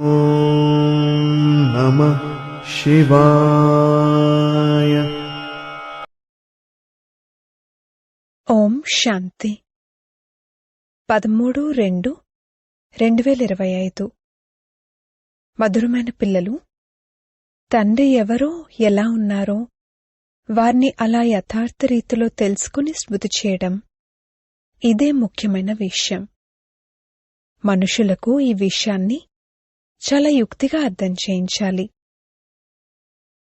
నమ శివాయ. ఓం శాంతి. పదమూడు రెండు రెండు వేల ఇరవై ఐదు. మధురమైన పిల్లలు తండ్రి ఎవరో ఎలా ఉన్నారో వారిని అలా యథార్థ రీతిలో తెలుసుకుని స్మృతి చేయడం ఇదే ముఖ్యమైన విషయం. మనుషులకు ఈ విషయాన్ని చాలా యుక్తిగా అర్థం చేయించాలి.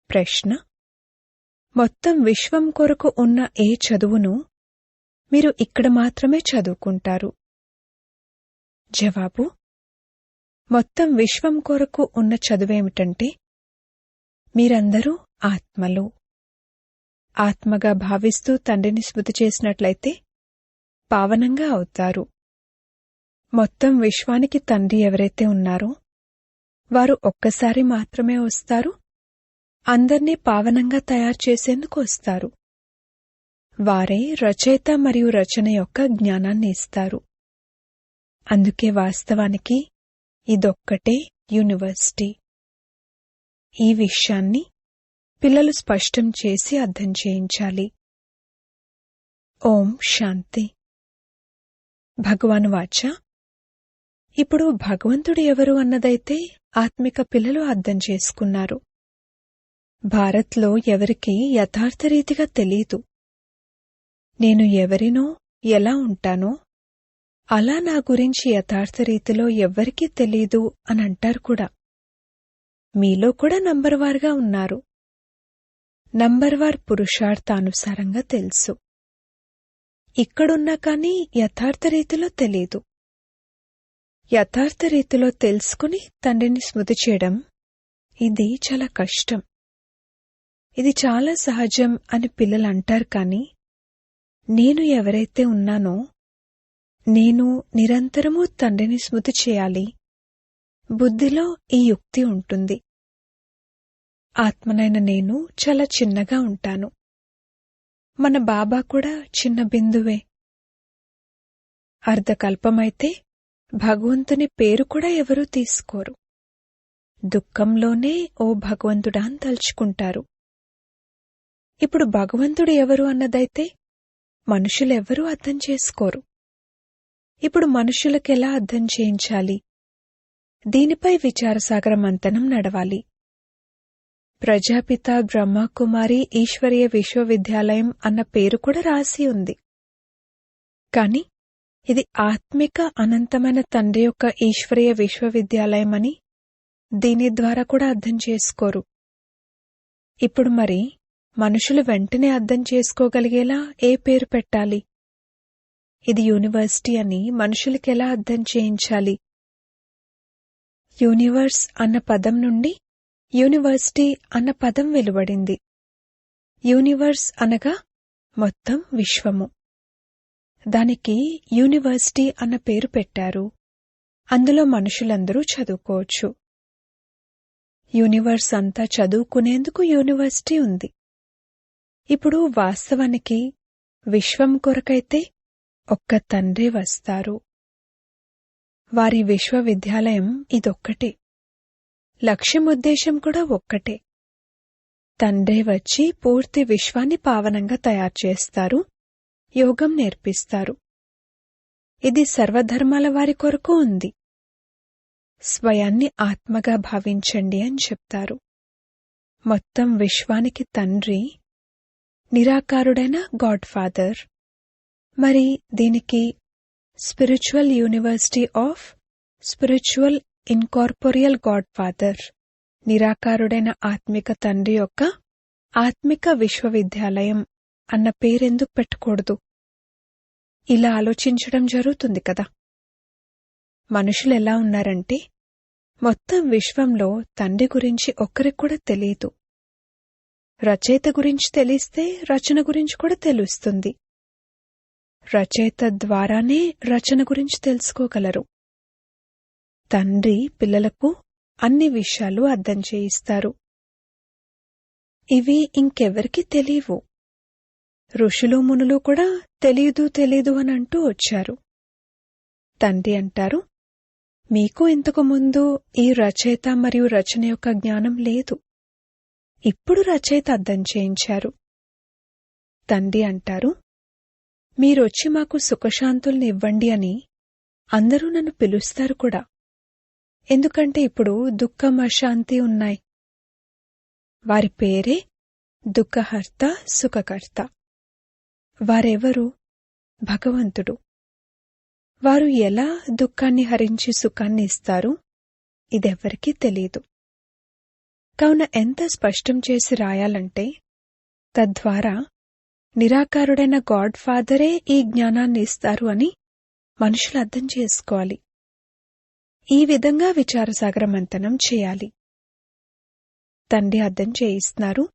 ప్రశ్న. మొత్తం విశ్వం కొరకు ఉన్న ఏ చదువును మీరు ఇక్కడ మాత్రమే చదువుకుంటారు? జవాబు. మొత్తం విశ్వం కొరకు ఉన్న చదువేమిటంటే మీరందరూ ఆత్మలు. ఆత్మగా భావిస్తూ తండ్రిని స్మృతి చేసినట్లయితే పావనంగా అవుతారు. మొత్తం విశ్వానికి తండ్రి ఎవరైతే ఉన్నారో వారు ఒక్కసారి మాత్రమే వస్తారు? అందర్నీ పావనంగా తయారు చేసేందుకు వస్తారు. వారే రచయిత మరియు రచన యొక్క జ్ఞానాన్ని ఇస్తారు. అందుకే వాస్తవానికి ఇదొక్కటే యూనివర్సిటీ. ఈ విషయాన్ని పిల్లలు స్పష్టం చేసి అర్థం చేయించాలి. ఓం శాంతి. భగవాన్ వాచ. ఇప్పుడు భగవంతుడు ఎవరు అన్నదైతే ఆత్మిక పిల్లలు అర్థం చేసుకున్నారు. భారత్లో ఎవరికీ యథార్థ రీతిగా తెలీదు. నేను ఎవరినో ఎలా ఉంటానో అలా నా గురించి యథార్థ రీతిలో ఎవ్వరికీ తెలీదు అని అంటారు కూడా. మీలో కూడా నంబర్వార్గా ఉన్నారు. నంబర్వార్ పురుషార్థానుసారంగా తెలుసు. ఇక్కడున్నా కానీ యథార్థ రీతిలో తెలీదు. యథార్థ రీతిలో తెలుసుకుని తండ్రిని స్మృతి చేయడం ఇది చాలా కష్టం. ఇది చాలా సహజం అని పిల్లలు అంటారు కానీ నేను ఎవరైతే ఉన్నానో నేను నిరంతరము తండ్రిని స్మృతి చేయాలి. బుద్ధిలో ఈ యుక్తి ఉంటుంది. ఆత్మనైన నేను చాలా చిన్నగా ఉంటాను. మన బాబా కూడా చిన్న బిందువే. అర్ధకల్పమైతే భగవంతుని పేరు కూడా ఎవరూ తీసుకోరు. దుఃఖంలోనే ఓ భగవంతుడా అని తలుచుకుంటారు. ఇప్పుడు భగవంతుడు ఎవరు అన్నదైతే మనుషులెవ్వరూ అర్థం చేసుకోరు. ఇప్పుడు మనుషులకెలా అర్థం చేయించాలి? దీనిపై విచారసాగర మంతనం నడవాలి. ప్రజాపిత బ్రహ్మకుమారి ఈశ్వరీయ విశ్వవిద్యాలయం అన్న పేరు కూడా రాసి ఉంది. కాని ఇది ఆత్మిక అనంతమైన తండ్రి యొక్క ఈశ్వరీయ విశ్వవిద్యాలయం అని దీని ద్వారా కూడా అర్థం చేసుకోరు. ఇప్పుడు మరి మనుషులు వెంటనే అర్థం చేసుకోగలిగేలా ఏ పేరు పెట్టాలి? ఇది యూనివర్సిటీ అని మనుషులకెలా అర్థం చేయించాలి? యూనివర్స్ అన్న పదం నుండి యూనివర్సిటీ అన్న పదం వెలువడింది. యూనివర్స్ అనగా మొత్తం విశ్వము. దానికి యూనివర్సిటీ అన్న పేరు పెట్టారు. అందులో మనుషులందరూ చదువుకోవచ్చు. యూనివర్స్ అంతా చదువుకునేందుకు యూనివర్సిటీ ఉంది. ఇప్పుడు వాస్తవానికి విశ్వం కొరకైతే ఒక్క తండ్రి వస్తారు. వారి విశ్వవిద్యాలయం ఇదొక్కటే. లక్ష్యం ఉద్దేశం కూడా ఒక్కటే. తండ్రే వచ్చి పూర్తి విశ్వాన్ని పావనంగా తయారు చేస్తారు. యోగం నేర్పిస్తారు. ఇది సర్వధర్మాల వారి కొరకు ఉంది. స్వయాన్ని ఆత్మగా భావించండి అని చెప్తారు. మొత్తం విశ్వానికి తండ్రి నిరాకారుడైన గాడ్ ఫాదర్ మరి దీనికి spiritual university of spiritual incorporeal godfather నిరాకారుడైన ఆత్మిక తండ్రి యొక్క ఆత్మిక విశ్వవిద్యాలయం అన్న పేరెందుకు పెట్టకూడదు? ఇలా ఆలోచించడం జరుగుతుంది కదా. మనుషులు ఎలా ఉన్నారంటే మొత్తం విశ్వంలో తండ్రి గురించి ఒక్కరికి కూడా తెలియదు. రచయిత గురించి తెలిస్తే రచన గురించి కూడా తెలుస్తుంది. రచయిత ద్వారానే రచన గురించి తెలుసుకోగలరు. తండ్రి పిల్లలకు అన్ని విషయాలు అర్థం చేయిస్తారు. ఇవి ఇంకెవరికి తెలియవు. ఋషులు మునులు కూడా తెలీదు తెలీదు అని అంటూ వచ్చారు. తండ్రి అంటారు మీకు ఇంతకు ముందు ఈ రచయిత మరియు రచన యొక్క జ్ఞానం లేదు. ఇప్పుడు రచయిత అర్థం చేయించారు. తండ్రి అంటారు మీరొచ్చి మాకు సుఖశాంతుల్ని ఇవ్వండి అని అందరూ నన్ను పిలుస్తారు కూడా. ఎందుకంటే ఇప్పుడు దుఃఖం అశాంతి ఉన్నాయి. వారి పేరే దుఃఖహర్త సుఖకర్త. వారెవరు? భగవంతుడు. వారు ఎలా దుఃఖాన్ని హరించి సుఖాన్ని ఇస్తారు? ఇదెవ్వరికీ తెలియదు కావున ఎంత స్పష్టం చేసి రాయాలంటే తద్వారా నిరాకారుడైన గాడ్ ఫాదరే ఈ జ్ఞానాన్ని ఇస్తారు అని మనుషులు అర్థం చేసుకోవాలి. ఈ విధంగా విచారసాగర మంతనం చేయాలి. తండ్రి అర్థం చేయిస్తున్నారు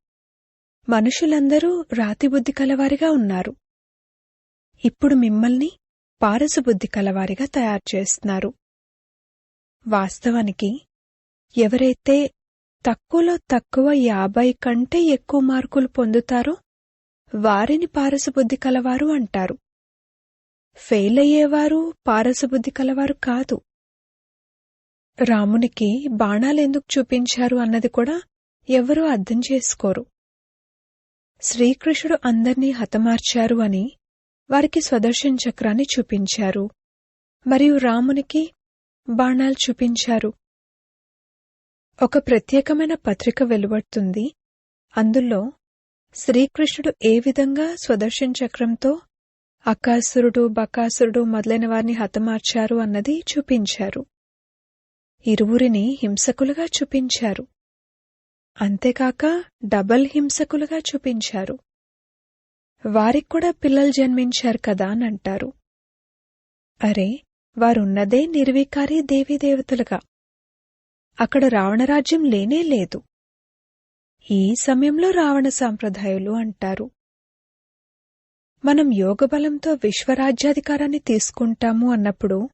మనుషులందరూ రాతిబుద్ధి కలవారిగా ఉన్నారు. ఇప్పుడు మిమ్మల్ని పారసుబుద్ధి కలవారిగా తయారు చేస్తున్నారు. వాస్తవానికి ఎవరైతే తక్కువలో తక్కువ యాభై కంటే ఎక్కువ మార్కులు పొందుతారో వారిని పారసుబుద్ధి కలవారు అంటారు. ఫెయిల్ అయ్యేవారు పారసుబుద్ధి కలవారు కాదు. రామునికి బాణాలెందుకు చూపించారు అన్నది కూడా ఎవరూ అర్థం చేసుకోరు. శ్రీకృష్ణుడు అందర్నీ హతమార్చారు అని వారికి స్వదర్శన చక్రాన్ని చూపించారు. మరియు రామునికి బాణాలు చూపించారు. ఒక ప్రత్యేకమైన పత్రిక వెలువడుతుంది. అందులో శ్రీకృష్ణుడు ఏ విధంగా స్వదర్శన చక్రంతో అకాసురుడు బకాసురుడు మొదలైన వారిని హతమార్చారు అన్నది చూపించారు. ఇరువురిని హింసకులుగా చూపించారు. అంతేకాక డబల్ హింసకులుగా చూపించారు. వారికి కూడా పిల్లలు జన్మించారు కదా అని అంటారు. అరే వారున్నదే నిర్వికారి దేవీదేవతలుగా. అక్కడ రావణరాజ్యం లేనే లేదు. ఈ సమయంలో రావణ సాంప్రదాయాలు అంటారు. మనం యోగబలంతో విశ్వరాజ్యాధికారాన్ని తీసుకుంటాము అన్నప్పుడు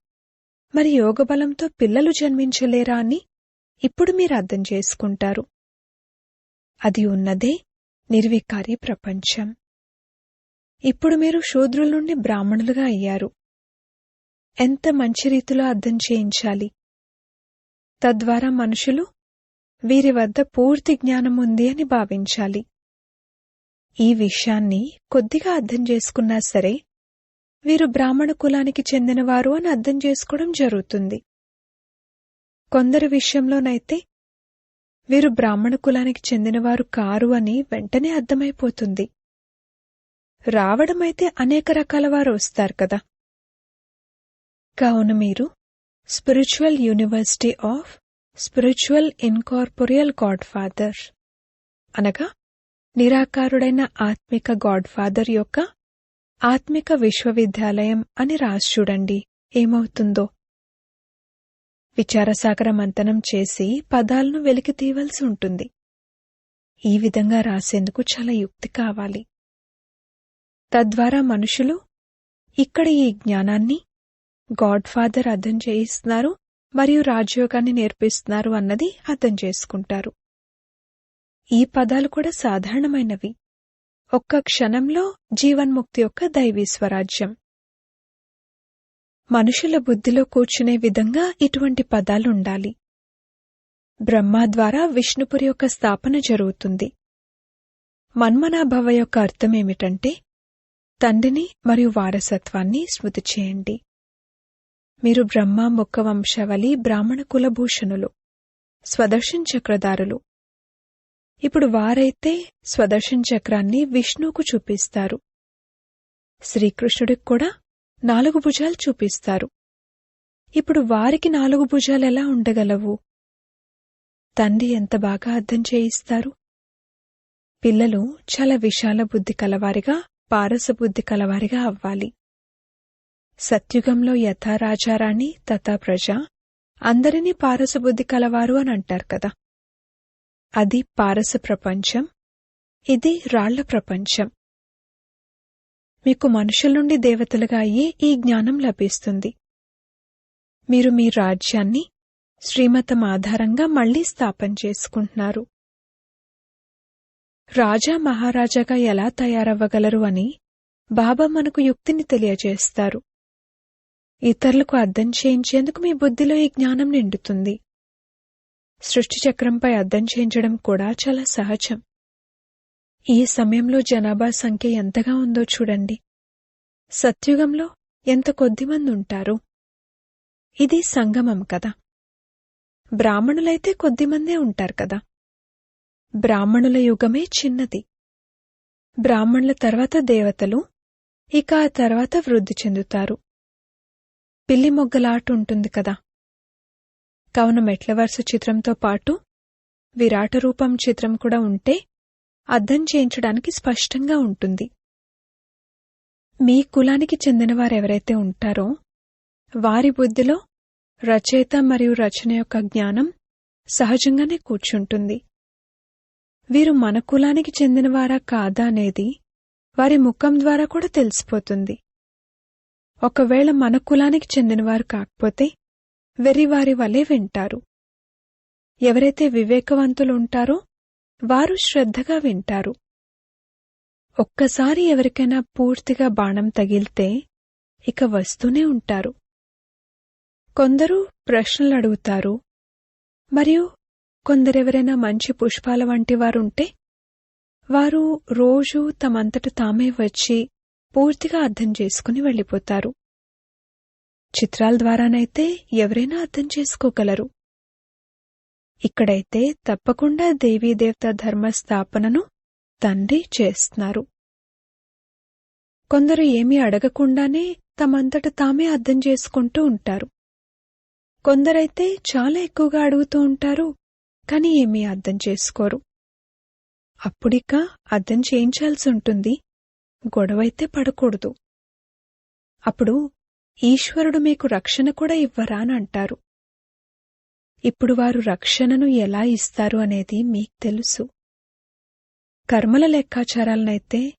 మరి యోగబలంతో పిల్లలు జన్మించలేరా అని ఇప్పుడు మీరు అర్థం చేసుకుంటారు. అది ఉన్నదే నిర్వికారి ప్రపంచం. ఇప్పుడు మీరు శూద్రుల నుండి బ్రాహ్మణులుగా అయ్యారు. ఎంత మంచి రీతిలో అర్థం చేయించాలి. తద్వారా మనుషులు వీరి వద్ద పూర్తి జ్ఞానం ఉంది అని భావించాలి. ఈ విషయాన్ని కొద్దిగా అర్థం చేసుకున్నా సరే వీరు బ్రాహ్మణ కులానికి చెందినవారు అని అర్థం చేసుకోవడం జరుగుతుంది. కొందరి విషయంలోనైతే వీరు బ్రాహ్మణ కులానికి చెందినవారు కారు అని వెంటనే అర్థమైపోతుంది. రావడమైతే అనేక రకాల వారు వస్తారు కదా. కావున మీరు spiritual university of spiritual incorporeal godfather అనగా నిరాకారుడైన ఆత్మిక గాడ్ఫాదర్ యొక్క ఆత్మిక విశ్వవిద్యాలయం అని రాసి చూడండి. ఏమవుతుందో? విచారసాగర మంతనం చేసి పదాలను వెలికి తీయవలసి ఉంటుంది. ఈ విధంగా రాసేందుకు చాలా యుక్తి కావాలి. తద్వారా మనుషులు ఇక్కడ ఈ జ్ఞానాన్ని గాడ్ఫాదర్ అర్థం చేయిస్తున్నారు మరియు రాజయోగాన్ని నేర్పిస్తున్నారు అన్నది అర్థం చేసుకుంటారు. ఈ పదాలు కూడా సాధారణమైనవి. ఒక్క క్షణంలో జీవన్ముక్తి యొక్క దైవీ స్వరాజ్యం. మనుషుల బుద్ధిలో కూర్చునే విధంగా ఇటువంటి పదాలు ఉండాలి బ్రహ్మ ద్వారా విష్ణుపురి యొక్క స్థాపన జరుగుతుంది. మన్మనాభవ యొక్క అర్థమేమిటంటే తండ్రిని మరియు వారసత్వాన్ని స్మృతి చేయండి. మీరు బ్రహ్మ ముక్క వంశావళి బ్రాహ్మణ కులభూషణులు స్వదర్శన్ చక్రధారులు. ఇప్పుడు వారైతే స్వదర్శన్ చక్రాన్ని విష్ణువుకు చూపిస్తారు. శ్రీకృష్ణుడికి కూడా నాలుగు భుజాలు చూపిస్తారు. ఇప్పుడు వారికి నాలుగు భుజాలు ఎలా ఉండగలవు? తండ్రి ఎంత బాగా అర్థం చేయిస్తారు? పిల్లలు చాలా విశాల బుద్ధి కలవారిగా పారస బుద్ధి కలవారిగా అవ్వాలి. సత్యుగంలో యథారాజారాణి తథా ప్రజ అందరినీ పారసబుద్ధి కలవారు అని అంటారు కదా. అది పారస ప్రపంచం ఇది రాళ్ళ ప్రపంచం. మీకు మనుషుల నుండి దేవతలుగా అయ్యే ఈ జ్ఞానం లభిస్తుంది. మీరు మీ రాజ్యాన్ని శ్రీమతం ఆధారంగా మళ్ళీ స్థాపన చేసుకుంటున్నారు. రాజా మహారాజాగా ఎలా తయారవ్వగలరు అని బాబా మనకు యుక్తిని తెలియజేస్తారు. ఇతరులకు అర్థం చేయించేందుకు మీ బుద్ధిలో ఈ జ్ఞానం నిండుతుంది. సృష్టి చక్రంపై అర్థం చేయించడం కూడా చాలా సహజం. ఈ సమయంలో జనాభా సంఖ్య ఎంతగా ఉందో చూడండి. సత్యుగంలో ఎంత కొద్దిమంది ఉంటారు? ఇది సంగమం కదా. బ్రాహ్మణులైతే కొద్దిమందే ఉంటారు కదా. బ్రాహ్మణుల యుగమే చిన్నది. బ్రాహ్మణుల తర్వాత దేవతలు ఇక ఆ తర్వాత వృద్ధి చెందుతారు. పిల్లి మొగ్గలాట ఉంటుంది కదా. కావున మెట్లవరుస చిత్రంతో పాటు విరాట రూపం చిత్రం కూడా ఉంటే అర్థం చేయించడానికి స్పష్టంగా ఉంటుంది. మీ కులానికి చెందినవారెవరైతే ఉంటారో వారి బుద్ధిలో రచయిత మరియు రచన యొక్క జ్ఞానం సహజంగానే కూర్చుంటుంది. వీరు మన కులానికి చెందినవారా కాదా అనేది వారి ముఖం ద్వారా కూడా తెలిసిపోతుంది. ఒకవేళ మన కులానికి చెందినవారు కాకపోతే వెర్రివారి వలె వింటారు. ఎవరైతే వివేకవంతులు ఉంటారో వారు శ్రద్ధగా వింటారు. ఒక్కసారి ఎవరికైనా పూర్తిగా బాణం తగిలితే ఇక వస్తూనే ఉంటారు. కొందరు ప్రశ్నలు అడుగుతారు. మరియు కొందరెవరైనా మంచి పుష్పాల వంటి వారుంటే వారు రోజూ తమంతట తామే వచ్చి పూర్తిగా అర్థం చేసుకుని వెళ్ళిపోతారు. చిత్రాల ద్వారానైతే ఎవరైనా అర్థం చేసుకోగలరు. ఇక్కడైతే తప్పకుండా దేవీదేవత ధర్మ స్థాపనను తండ్రి చేస్తున్నారు. కొందరు ఏమీ అడగకుండానే తమంతట తామే అర్థం చేసుకుంటూ ఉంటారు. కొందరైతే చాలా ఎక్కువగా అడుగుతూ ఉంటారు కాని ఏమీ అర్థం చేసుకోరు. అప్పుడిక అర్థం చేయించాల్సి ఉంటుంది గొడవైతే పడకూడదు. అప్పుడు ఈశ్వరుడు మీకు రక్షణ కూడా ఇవ్వరా అని అంటారు. ఇప్పుడు వారు రక్షణను ఎలా ఇస్తారు అనేది మీకు తెలుసు. కర్మల లెక్కాచారాలనైతే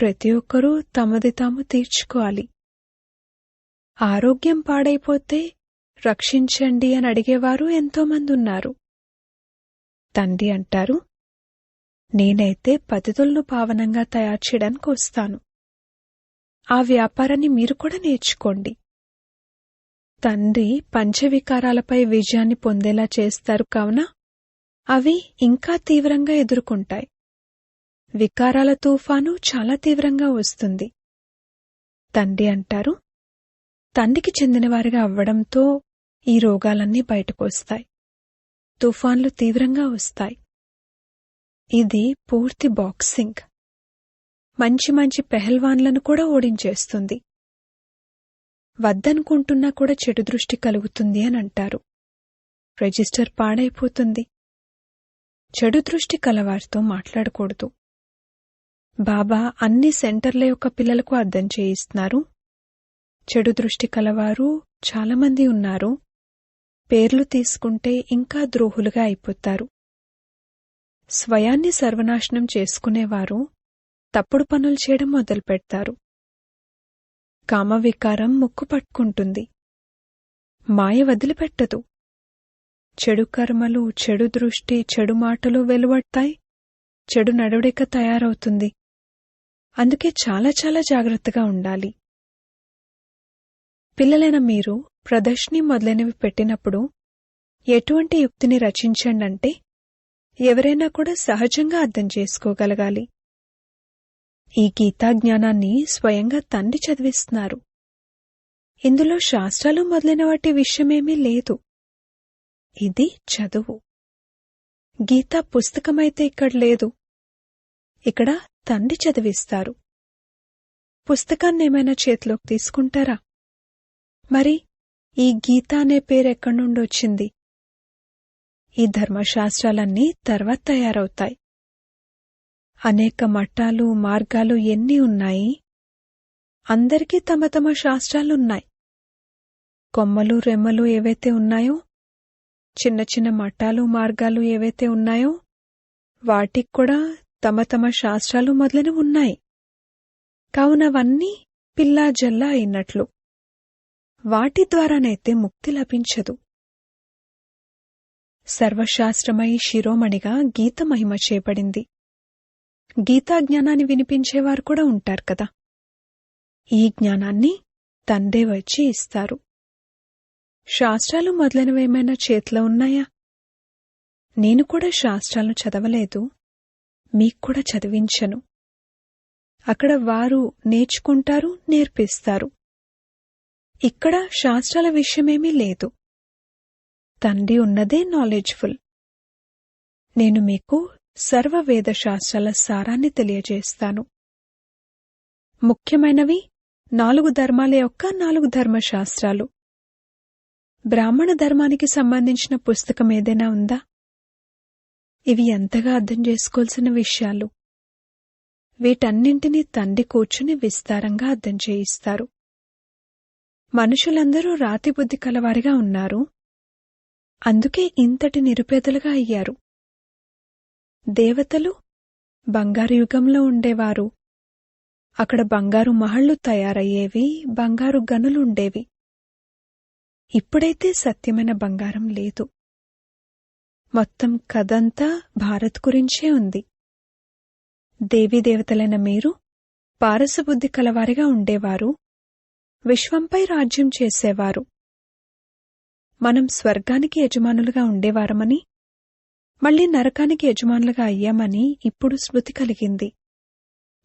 ప్రతి ఒక్కరూ తమది తాము తీర్చుకోవాలి. ఆరోగ్యం పాడైపోతే రక్షించండి అని అడిగేవారు ఎంతోమంది ఉన్నారు తండ్రి అంటారు నేనైతే పతితులను పావనంగా తయారు చేయడానికి వస్తాను. ఆ వ్యాపారాన్ని మీరు కూడా నేర్చుకోండి. తండ్రి పంచవికారాలపై విజయాన్ని పొందేలా చేస్తారు కావున అవి ఇంకా తీవ్రంగా ఎదుర్కొంటాయి. వికారాల తుఫాను చాలా తీవ్రంగా వస్తుంది. తండ్రి అంటారు తండ్రికి చెందినవారిగా అవ్వడంతో ఈ రోగాలన్నీ బయటకొస్తాయి. తుఫాన్లు తీవ్రంగా వస్తాయి. ఇది పూర్తి బాక్సింగ్. మంచి మంచి పెహల్వాన్లను కూడా ఓడించేస్తుంది. వద్దనుకుంటున్నా కూడా చెడు దృష్టి కలుగుతుంది అని అంటారు. రిజిస్టర్ పాడైపోతుంది. చెడు దృష్టి కలవారితో మాట్లాడకూడదు. బాబా అన్ని సెంటర్ల యొక్క పిల్లలకు అర్థం చేయిస్తున్నారు. చెడు దృష్టి కలవారు చాలామంది ఉన్నారు. పేర్లు తీసుకుంటే ఇంకా ద్రోహులుగా అయిపోతారు. స్వయాన్ని సర్వనాశనం చేసుకునేవారు తప్పుడు పనులు చేయడం మొదలుపెడతారు. కామవికారం ముక్కు పట్టుకుంటుంది మాయ వదిలిపెట్టదు. చెడు కర్మలు చెడు దృష్టి చెడు మాటలు వెలువడతాయి. చెడు నడవడిక తయారవుతుంది. అందుకే చాలా చాలా జాగ్రత్తగా ఉండాలి. పిల్లలైన మీరు ప్రదర్శిని మొదలైనవి పెట్టినప్పుడు ఎటువంటి యుక్తిని రచించండంటే ఎవరైనా కూడా సహజంగా అర్థం చేసుకోగలగాలి. ఈ గీతాజ్ఞానాన్ని స్వయంగా తండ్రి చదివిస్తున్నారు. ఇందులో శాస్త్రాలు మొదలైన వాటి విషయమేమీ లేదు. ఇది చదువు. గీతా పుస్తకమైతే ఇక్కడ లేదు. ఇక్కడ తండ్రి చదివిస్తారు. పుస్తకాన్ని ఏమైనా చేతిలోకి తీసుకుంటారా? మరి ఈ గీత అనే పేరు ఎక్కడి నుండి వచ్చింది? ఈ ధర్మశాస్త్రాలన్నీ తర్వాత తయారవుతాయి. అనేక మఠాలు మార్గాలు ఎన్ని ఉన్నాయి? అందరికీ తమ తమ శాస్త్రాలున్నాయి. కొమ్మలు రెమ్మలు ఏవైతే ఉన్నాయో చిన్న చిన్న మఠాలు మార్గాలు ఏవైతే ఉన్నాయో వాటికి కూడా తమ తమ శాస్త్రాలు మొదలైనవి ఉన్నాయి. కావునవన్నీ పిల్లా జల్లా అయినట్లు. వాటి ద్వారానైతే ముక్తి లభించదు. సర్వశాస్త్రమై శిరోమణిగా గీత మహిమ చేయబడింది గీతా జ్ఞానాన్ని వినిపించేవారు కూడా ఉంటారు కదా. ఈ జ్ఞానాన్ని తండ్రే వచ్చి ఇస్తారు. శాస్త్రాలు మొదలైనవేమైనా చేతిలో ఉన్నాయా? నేను కూడా శాస్త్రాలను చదవలేదు. మీకు కూడా చదివించను. అక్కడ వారు నేర్చుకుంటారు నేర్పిస్తారు. ఇక్కడ శాస్త్రాల విషయమేమీ లేదు. తండ్రి ఉన్నదే నాలెడ్జ్ఫుల్ నేను మీకు సర్వవేద శాస్త్రాల సారాన్ని తెలియజేస్తాను. ముఖ్యమైనవి నాలుగు ధర్మాల యొక్క నాలుగు ధర్మశాస్త్రాలు. బ్రాహ్మణ ధర్మానికి సంబంధించిన పుస్తకం ఏదైనా ఉందా? ఇవి ఎంతగా అర్థం చేసుకోవాల్సిన విషయాలు. వీటన్నింటినీ తండ్రి కూర్చుని విస్తారంగా అర్థం చేయిస్తారు. మనుషులందరూ రాతి బుద్ధి కలవారిగా ఉన్నారు. అందుకే ఇంతటి నిరుపేదలుగా అయ్యారు. దేవతలు బంగారు యుగంలో ఉండేవారు. అక్కడ బంగారు మహళ్ళు తయారయ్యేవి బంగారు గనులుండేవి. ఇప్పుడైతే సత్యమైన బంగారం లేదు. మొత్తం కథంతా భారత్ గురించే ఉంది. దేవీదేవతలైన మీరు పారసబుద్ధి కలవారిగా ఉండేవారు. విశ్వంపై రాజ్యం చేసేవారు. మనం స్వర్గానికి యజమానులుగా ఉండేవారమని మళ్ళీ నరకానికి యజమానులుగా అయ్యామని ఇప్పుడు స్మృతి కలిగింది.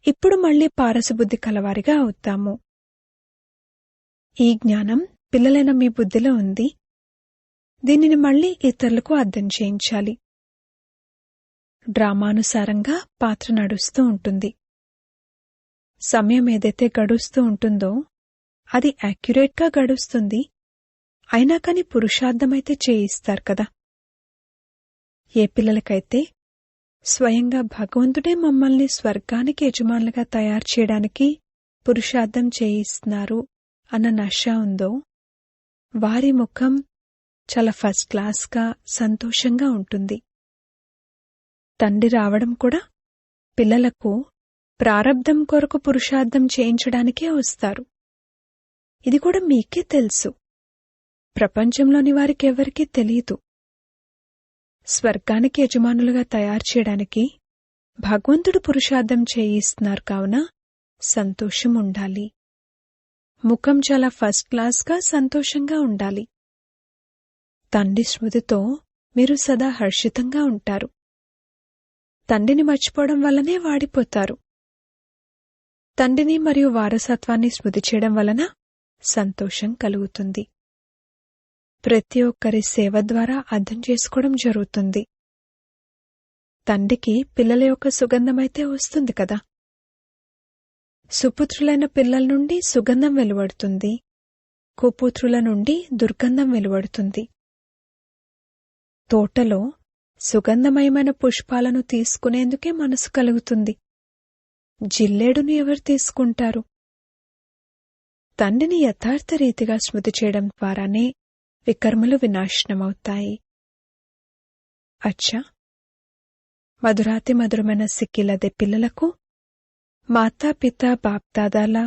ఇప్పుడు మళ్ళీ పారసబుద్ధి కలవారిగా అవుతాము. ఈ జ్ఞానం పిల్లలైన మీ బుద్ధిలో ఉంది. దీనిని మళ్ళీ ఇతరులకు అర్థం చేయించాలి. డ్రామానుసారంగా పాత్ర నడుస్తూ ఉంటుంది. సమయం ఏదైతే గడుస్తూ ఉంటుందో అది యాక్యురేట్గా గడుస్తుంది. అయినా కాని పురుషార్థమైతే చేయిస్తారు కదా. ఏ పిల్లలకైతే స్వయంగా భగవంతుడే మమ్మల్ని స్వర్గానికి యజమానులుగా తయారు చేయడానికి పురుషార్థం చేయిస్తున్నారు అన్న నష ఉందో వారి ముఖం చాలా ఫస్ట్ క్లాస్గా సంతోషంగా ఉంటుంది. తండ్రి రావడం కూడా పిల్లలకు ప్రారబ్ధం కొరకు పురుషార్థం చేయించడానికే వస్తారు. ఇది కూడా మీకే తెలుసు. ప్రపంచంలోని వారికెవ్వరికీ తెలియదు. స్వర్గానికి యజమానులుగా తయారు చేయడానికి భగవంతుడు పురుషార్థం చేయిస్తున్నారు కావున సంతోషం ఉండాలి. ముఖం చాలా ఫస్ట్ క్లాస్గా సంతోషంగా ఉండాలి. తండ్రి స్మృతితో మీరు సదా హర్షితంగా ఉంటారు. తండ్రిని మర్చిపోవడం వల్లనే వాడిపోతారు. తండ్రిని మరియు వారసత్వాన్ని స్మృతి చేయడం వలన సంతోషం కలుగుతుంది. ప్రతి ఒక్కరి సేవ ద్వారా అర్థం చేసుకోవడం జరుగుతుంది. తండ్రికి పిల్లల యొక్క సుగంధమైతే వస్తుంది కదా? సుపుత్రులైన పిల్లల నుండి సుగంధం వెలువడుతుంది. కుపుత్రుల నుండి దుర్గంధం వెలువడుతుంది. తోటలో సుగంధమయమైన పుష్పాలను తీసుకునేందుకే మనసు కలుగుతుంది. జిల్లేడును ఎవరు తీసుకుంటారు? తండ్రిని యథార్థ రీతిగా స్మృతి చేయడం ద్వారానే వికర్మలు వినాశనమవుతాయి. అచ్చా! మధురాతి మధురమైన సిక్కిలదే పిల్లలకు మాతాపిత బాప్దాదాల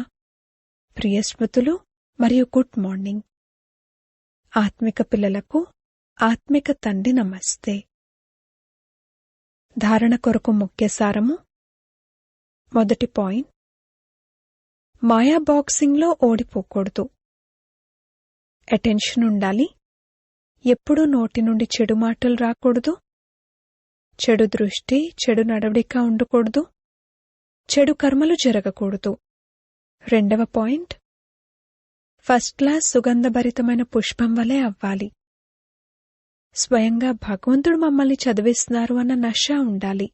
ప్రియ స్మృతులు మరియు గుడ్ మార్నింగ్. ఆత్మిక పిల్లలకు ఆత్మిక తండ్రి నమస్తే. ధారణ కొరకు ముఖ్య సారము మొదటి పాయింట్. మాయా బాక్సింగ్లో ఓడిపోకూడదు. అటెన్షన్ ఉండాలి. ఎప్పుడూ నోటి నుండి చెడు మాటలు రాకూడదు. చెడు దృష్టి చెడు నడవడిక ఉండకూడదు. చెడు కర్మలు జరగకూడదు. రెండవ పాయింట్. ఫస్ట్ క్లాస్ సుగంధభరితమైన పుష్పం వలె అవ్వాలి. స్వయంగా భగవంతుడు మమ్మల్ని చదివిస్తున్నారు అన్న నష ఉండాలి.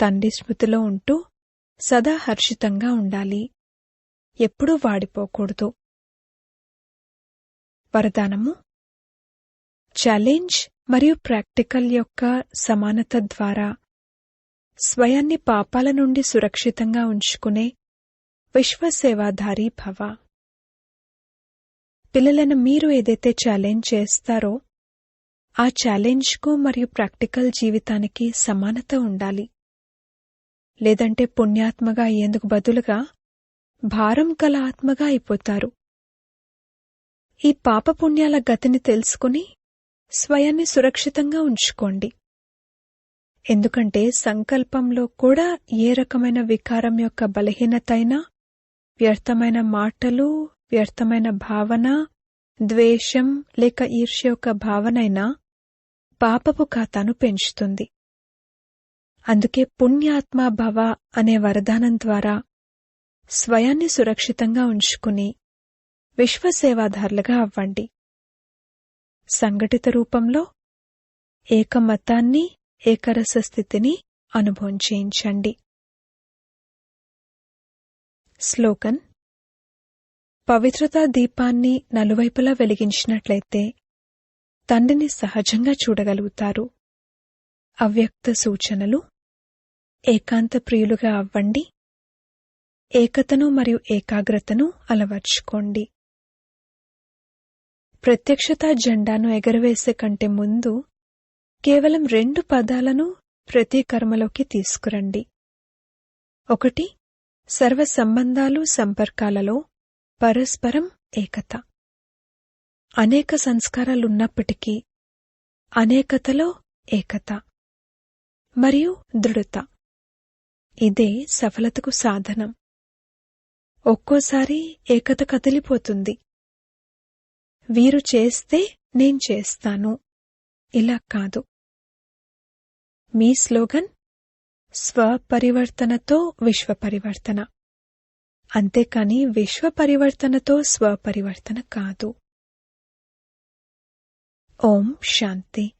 తండ్రి స్మృతిలో ఉంటూ సదా హర్షితంగా ఉండాలి. ఎప్పుడూ వాడిపోకూడదు. వరదానము. ఛాలెంజ్ మరియు ప్రాక్టికల్ యొక్క సమానత ద్వారా స్వయాన్ని పాపాల నుండి సురక్షితంగా ఉంచుకునే విశ్వసేవాధారి భవ. పిల్లలను మీరు ఏదైతే ఛాలెంజ్ చేస్తారో ఆ ఛాలెంజ్కు మరియు ప్రాక్టికల్ జీవితానికి సమానత ఉండాలి. లేదంటే పుణ్యాత్మగా అయ్యేందుకు బదులుగా భారం కల ఆత్మగా అయిపోతారు. ఈ పాపపుణ్యాల గతిని తెలుసుకుని స్వయాన్ని సురక్షితంగా ఉంచుకోండి. ఎందుకంటే సంకల్పంలో కూడా ఏ రకమైన వికారం యొక్క బలహీనతైనా వ్యర్థమైన మాటలు వ్యర్థమైన భావన ద్వేషం లేక ఈర్ష్య యొక్క భావనైనా పాపపు ఖాతాను పెంచుతుంది. అందుకే పుణ్యాత్మ భవ అనే వరదానం ద్వారా స్వయాన్ని సురక్షితంగా ఉంచుకుని విశ్వసేవాదారులుగా అవ్వండి. సంఘటిత రూపంలో ఏకమతాన్ని ఏకరస స్థితిని అనుభవం చేయించండి పవిత్రతా దీపాన్ని నలువైపులా వెలిగించినట్లయితే తండ్రిని సహజంగా చూడగలుగుతారు. అవ్యక్త సూచనలు ఏకాంత ప్రియులుగా అవ్వండి. ఏకతను మరియు ఏకాగ్రతను అలవర్చుకోండి. ప్రత్యక్షతా జెండాను ఎగరవేసే కంటే ముందు కేవలం రెండు పదాలను ప్రతి కర్మలోకి తీసుకురండి. ఒకటి సర్వ సంబంధాలు సంపర్కాలలో పరస్పరం ఏకత. అనేక సంస్కారాలున్నప్పటికీ అనేకతలో ఏకత మరియు దృఢత. ఇదే సఫలతకు సాధనం. ఒక్కోసారి ఏకత కదిలిపోతుంది. వీరు చేస్తే నేను చేస్తాను. ఇలా కాదు. మీ స్లోగన్ స్వపరివర్తనతో విశ్వపరివర్తన. అంతేకాని విశ్వపరివర్తనతో స్వపరివర్తన కాదు. ఓం శాంతి.